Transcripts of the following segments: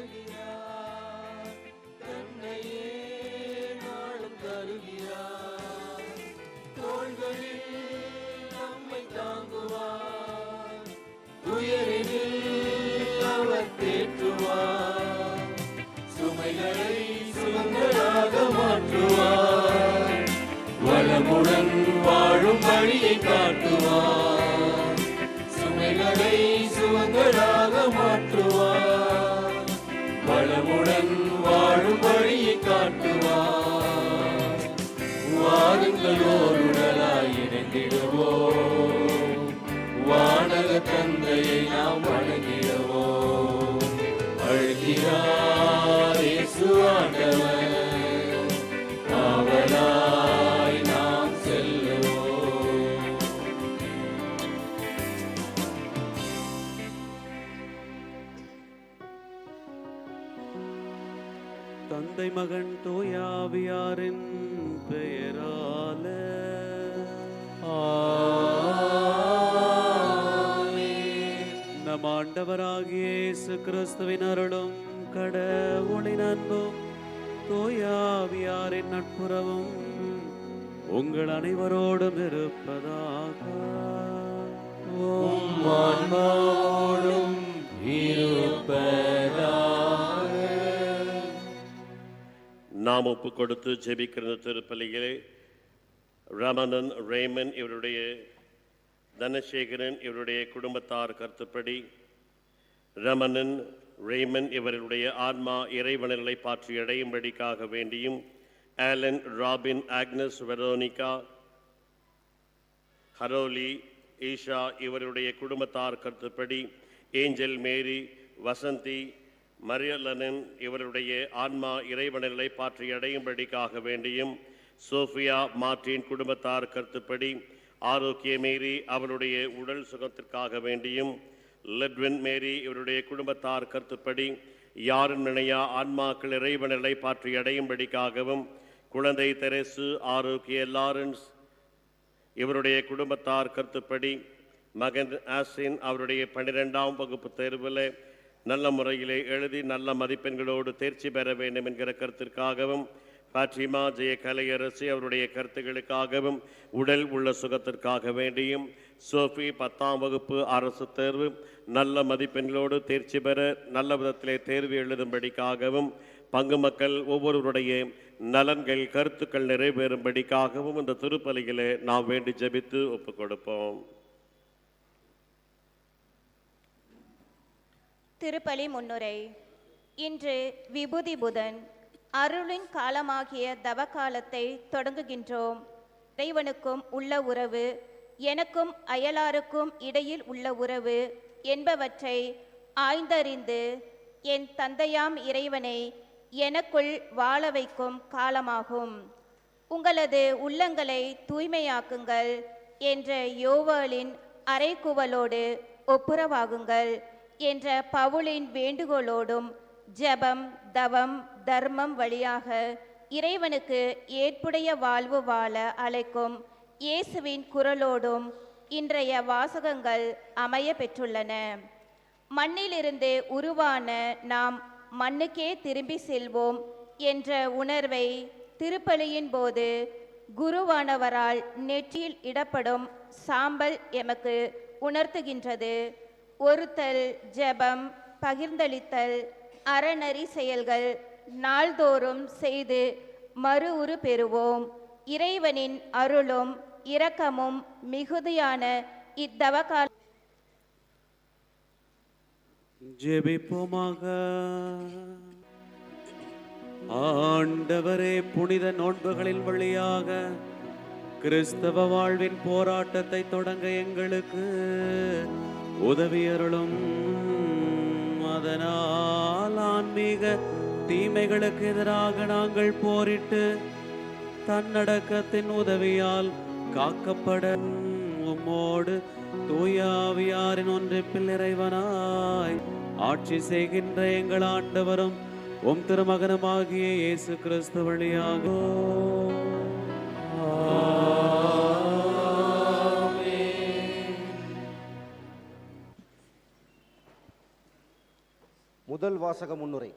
தருகிறார். தன்னையே நாளும் தருகிறார். தோள்களில் நம்மை தாங்குவார். உயரில் அவர் தேற்றுவார். சுமைகளை சுகங்களாக மாற்றுவார். வளமுடன் வாழும் வழியை காட்டுவார். சுமைகளை சுகங்களாக மாற்றுவார். உடன் வாழும் வழியை காட்டுவார் வாருங்கள் ஓருடலாய் இணைந்திடுவோம். வானக தந்தையை நாம் வணங்கிடுவோம். அழுகிறார் ஆண்டவராகிய இயேசு கிறிஸ்துவின் அருளும் கடவுளின் அன்பும் தூயாவியாரின் நட்புறவும் உங்கள் அனைவரோடும் இருப்பதாக. ஆன்மாவோடும் இருப்பதாக. நாம் ஒப்பு கொடுத்து ஜெபிக்கிற திருப்பலியிலே ரமணன் ரேமன் இவருடைய தனசேகரன் இவருடைய குடும்பத்தார் கருத்துப்படி ரமணன் ரேமன் இவருடைய ஆன்மா இறைவனர்களை பாற்றி அடையும்படிக்காக வேண்டியும் ஆலன் ராபின் ஆக்னஸ் வெரோனிகா ஹரோலி ஈஷா இவருடைய குடும்பத்தார் கருத்துப்படி ஏஞ்சல் மேரி வசந்தி மரியலனன் இவருடைய ஆன்மா இறைவனர்களை பாற்றி அடையும்படிக்காக வேண்டியும் சோஃபியா மார்டின் குடும்பத்தார் கருத்துப்படி ஆரோக்கிய மேரி அவருடைய உடல் சுகத்திற்காக வேண்டியும் லெட்வின் மேரி இவருடைய குடும்பத்தார் கருத்துப்படி யாரும் நினையா ஆன்மாக்கள் இறைவனர்களை பாற்றி அடையும்படிக்காகவும் குழந்தை தெரசு ஆரோக்கிய லாரன்ஸ் இவருடைய குடும்பத்தார் கருத்துப்படி மகன் ஆசின் அவருடைய பன்னிரெண்டாம் வகுப்பு தேர்வில் நல்ல முறையிலே எழுதி நல்ல மதிப்பெண்களோடு தேர்ச்சி பெற வேண்டும் என்கிற கருத்திற்காகவும் பாட்ரிமா ஜெய கலையரசி அவருடைய கருத்துக்களுக்காகவும் உடல் உள்ள சுகத்திற்காக வேண்டியும் சோஃபி பத்தாம் வகுப்பு அரசு தேர்வு நல்ல மதிப்பெண்களோடு தேர்ச்சி பெற நல்ல விதத்திலே தேர்வு எழுதும்படிக்காகவும் பங்கு மக்கள் ஒவ்வொருவருடைய நலன்கள் கருத்துக்கள் நிறைவேறும்படிக்காகவும் இந்த திருப்பலியிலே நாம் வேண்டி ஜெபித்து ஒப்புக் கொடுப்போம். திருப்பலி முன்னுரை. இன்று விபூதி புதன் அருளின் காலமாகிய தவ காலத்தை தொடங்குகின்றோம். இறைவனுக்கும் உள்ள உறவு எனக்கும் அயலாருக்கும் இடையில் உள்ள உறவு என்பவற்றை ஆய்ந்தறிந்து என் தந்தையாம் இறைவனை எனக்குள் வாழ வைக்கும் காலமாகும். உங்களது உள்ளங்களை தூய்மையாக்குங்கள் என்ற யோவாலின் அரைக்குவலோடு ஒப்புரவாகுங்கள் என்ற பவுலின் வேண்டுகோளோடும் ஜெபம் தவம் தர்மம் வழியாக இறைவனுக்கு ஏற்புடைய வாழ்வு வாழ அழைக்கும் இயேசுவின் குரலோடும் இன்றைய வாசகங்கள் அமைய பெற்றுள்ளன. மண்ணிலிருந்து உருவான நாம் மண்ணுக்கே திரும்பி செல்வோம் என்ற உணர்வை திருப்பலியின் போது குருவானவரால் நெற்றியில் இடப்படும் சாம்பல் எமக்கு உணர்த்துகின்றது. ஒருத்தல் ஜெபம் பகிர்ந்தளித்தல் அறநறி செயல்கள் நாள்தோறும் செய்து மறு உரு பெறுவோம். இறைவனின் அருளும் இரக்கமும் மிகுதியான இத்தவகால ஜெபிப்போமாக. ஆண்டவரே புனித நோன்புகளின் வழியாக கிறிஸ்தவ வாழ்வின் போராட்டத்தை தொடங்க எங்களுக்கு உதவி அருளும் அதனால் ஆன்மீக தீமைகளுக்கு எதிராக நாங்கள் போரிட்டு தன்னடக்கத்தின் உதவியால் காக்கப்பட உம்மோடு தூயாவியாரின் ஒன்றிப்பில் இறைவனாய் ஆட்சி செய்கின்ற எங்கள் ஆண்டவரும் உம் திருமகனமாகிய இயேசு கிறிஸ்து வழியாக முதல் வாசக முன்னுரை.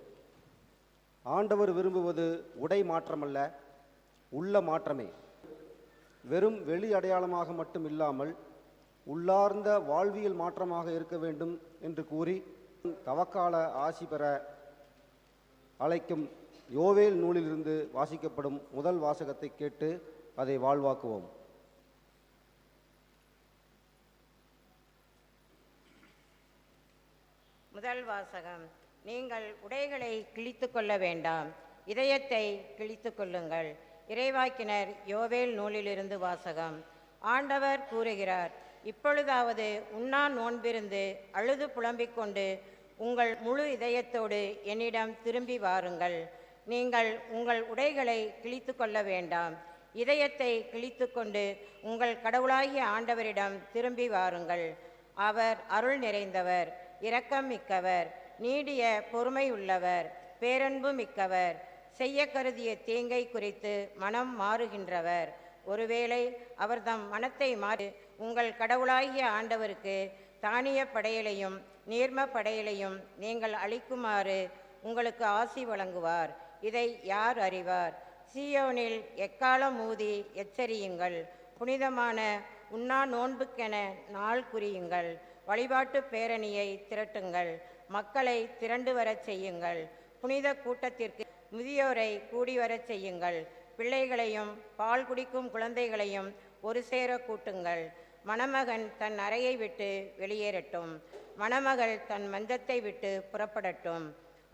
ஆண்டவர் விரும்புவது உடை மாற்றமல்ல உள்ள மாற்றமே. வெறும் வெளி அடையாளமாக மட்டும் இல்லாமல் உள்ளார்ந்த வாழ்வியல் மாற்றமாக இருக்க வேண்டும் என்று கூறி தவக்கால ஆசி பெற அழைக்கும் யோவேல் நூலிலிருந்து வாசிக்கப்படும் முதல் வாசகத்தை கேட்டு அதை வாழ்வாக்குவோம். முதல் வாசகம். நீங்கள் உடைகளை கிழித்து கொள்ள வேண்டாம். இதயத்தை கிழித்து கொள்ளுங்கள். இறைவாக்கினர் யோவேல் நூலிலிருந்து வாசகம். ஆண்டவர் கூறுகிறார் இப்பொழுதாவது உண்ணா நோன்பிருந்து அழுது புலம்பிக் கொண்டு உங்கள் முழு இதயத்தோடு என்னிடம் திரும்பி வாருங்கள். நீங்கள் உங்கள் உடைகளை கிழித்து கொள்ள வேண்டாம். இதயத்தை கிழித்து கொண்டு உங்கள் கடவுளாகிய ஆண்டவரிடம் திரும்பி வாருங்கள். அவர் அருள் நிறைந்தவர் இரக்கம் மிக்கவர். நீடிய பொறுமை உள்ளவர் பேரன்பு மிக்கவர் செய்ய கருதிய தீங்கை குறித்து மனம் மாறுகின்றவர். ஒருவேளை அவர் தம் மனத்தை மாறி உங்கள் கடவுளாகிய ஆண்டவருக்கு தானிய படையலையும் நீர்ம படையலையும் நீங்கள் அளிக்குமாறு உங்களுக்கு ஆசி வழங்குவார். இதை யார் அறிவார்? சியோனில் எக்காலம் ஊதி எச்சரியுங்கள். புனிதமான உண்ணா நோன்புக்கென நாள் குறியுங்கள். வழிபாட்டு பேரணியை திரட்டுங்கள். மக்களை திரண்டு வரச் செய்யுங்கள். புனித கூட்டத்திற்கு முதியோரை கூடி வரச் செய்யுங்கள். பிள்ளைகளையும் பால் குடிக்கும் குழந்தைகளையும் ஒரு சேர கூட்டுங்கள். மணமகன் தன் அறையை விட்டு வெளியேறட்டும். மணமகள் தன் மஞ்சத்தை விட்டு புறப்படட்டும்.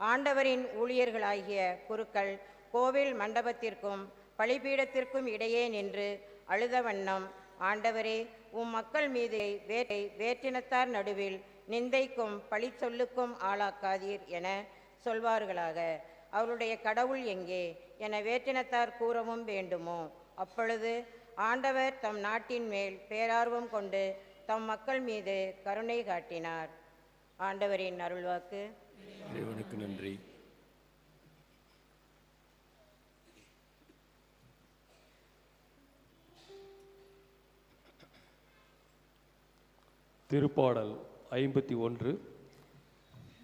ஆண்டவரின் ஊழியர்களாகிய குருக்கள் கோவில் மண்டபத்திற்கும் பலிபீடத்திற்கும் இடையே நின்று அழுத வண்ணம் ஆண்டவரே உம் மக்கள் மீது வேற்றை வேற்றினத்தார் நடுவில் நிந்தைக்கும் பழி சொல்லுக்கும் ஆளாக்காதீர் என சொல்வார்களாக. அவருடைய கடவுள் எங்கே? என வேற்றினத்தார் கூறவும் வேண்டுமோ? அப்பொழுது ஆண்டவர் தம் நாட்டின் மேல் பேரார்வம் கொண்டு தம் மக்கள் மீது கருணை காட்டினார். ஆண்டவரின் அருள்வாக்கு. இறைவனுக்கு நன்றி. திருப்பாடல். ஐம்பத்தி ஒன்று.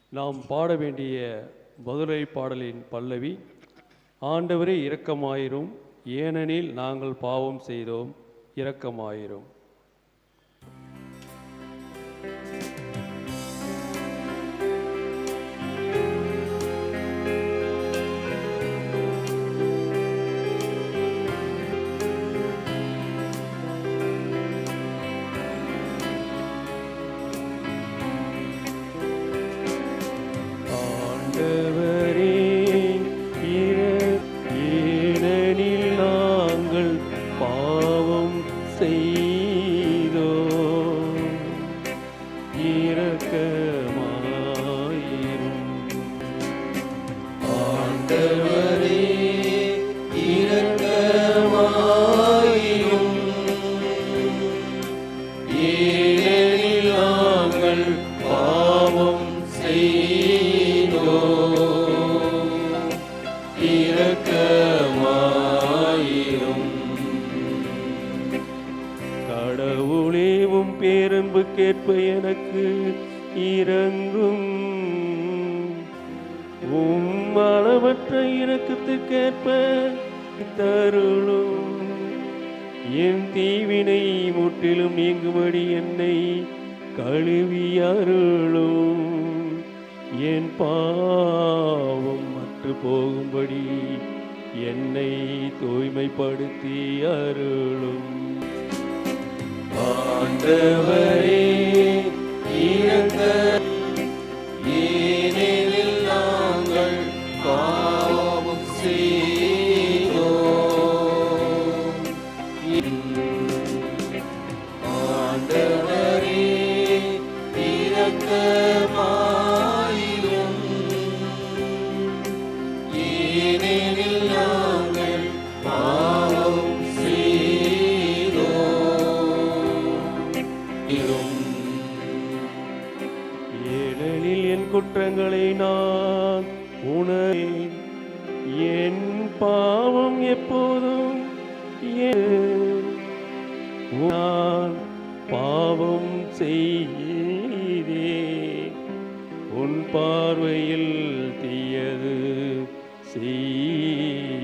நாம் பாட வேண்டிய மதுரை பாடலின் பல்லவி ஆண்டவரே இரக்கமாயிரும். ஏனெனில் நாங்கள் பாவம் செய்தோம் இரக்கமாயிரும். ஆண்டவரே இரக்கமாயிரும் ஏனெனில் நாங்கள் பாவம் செய்தோம் இரக்கமாயிரும் கடவுளேவும் பேரன்பு கேட்ப எனக்கு இறங்கும். அளவற்ற இறக்கத்துக்கேற்ப தருளும். என் தீவினை முற்றிலும் நீங்கும்படி என்னை கழுவி அருளும். என் பாவம் மற்று போகும்படி என்னை தூய்மைப்படுத்தி அருளும். ஆண்டவரே இறந்த இரக்கமாயிரும் ஏனெனில் நாங்கள் பாவம் ஏனெனில் என் குற்றங்களை நான் உணர்ந்தேன். என் பாவம் எப்போதும் என் நான் பாவம் செய்ய பார்வையில் தீயது. செய்தே